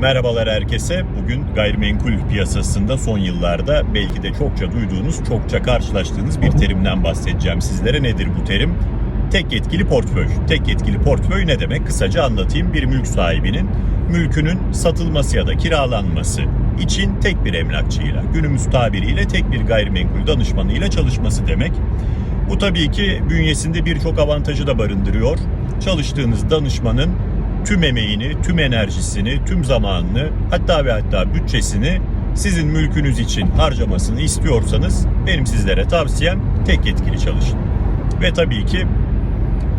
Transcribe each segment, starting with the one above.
Merhabalar herkese. Bugün gayrimenkul piyasasında son yıllarda belki de çokça duyduğunuz, çokça karşılaştığınız bir terimden bahsedeceğim sizlere. Nedir bu terim? Tek yetkili portföy. Tek yetkili portföy ne demek? Kısaca anlatayım. Bir mülk sahibinin mülkünün satılması ya da kiralanması için tek bir emlakçıyla, günümüz tabiriyle tek bir gayrimenkul danışmanıyla çalışması demek. Bu tabii ki bünyesinde birçok avantajı da barındırıyor. Çalıştığınız danışmanın tüm emeğini, tüm enerjisini, tüm zamanını hatta ve hatta bütçesini sizin mülkünüz için harcamasını istiyorsanız benim sizlere tavsiyem tek yetkili çalışın. Ve tabii ki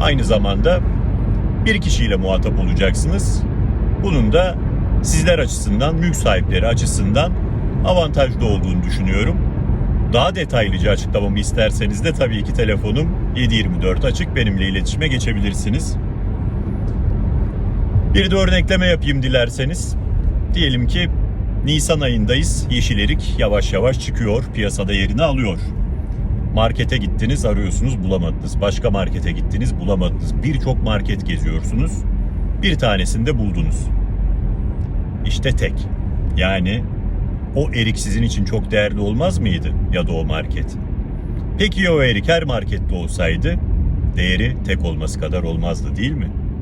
aynı zamanda bir kişiyle muhatap olacaksınız. Bunun da sizler açısından, mülk sahipleri açısından avantajlı olduğunu düşünüyorum. Daha detaylıca açıklamamı isterseniz de tabii ki telefonum 724 açık benimle iletişime geçebilirsiniz. Bir de örnekleme yapayım dilerseniz. Diyelim ki Nisan ayındayız. Yeşil erik yavaş yavaş çıkıyor, piyasada yerini alıyor. Markete gittiniz, arıyorsunuz, bulamadınız. Başka markete gittiniz, bulamadınız. Birçok market geziyorsunuz. Bir tanesinde buldunuz. İşte tek. Yani o erik sizin için çok değerli olmaz mıydı ya da o market? Peki o erik her markette olsaydı değeri tek olması kadar olmazdı değil mi?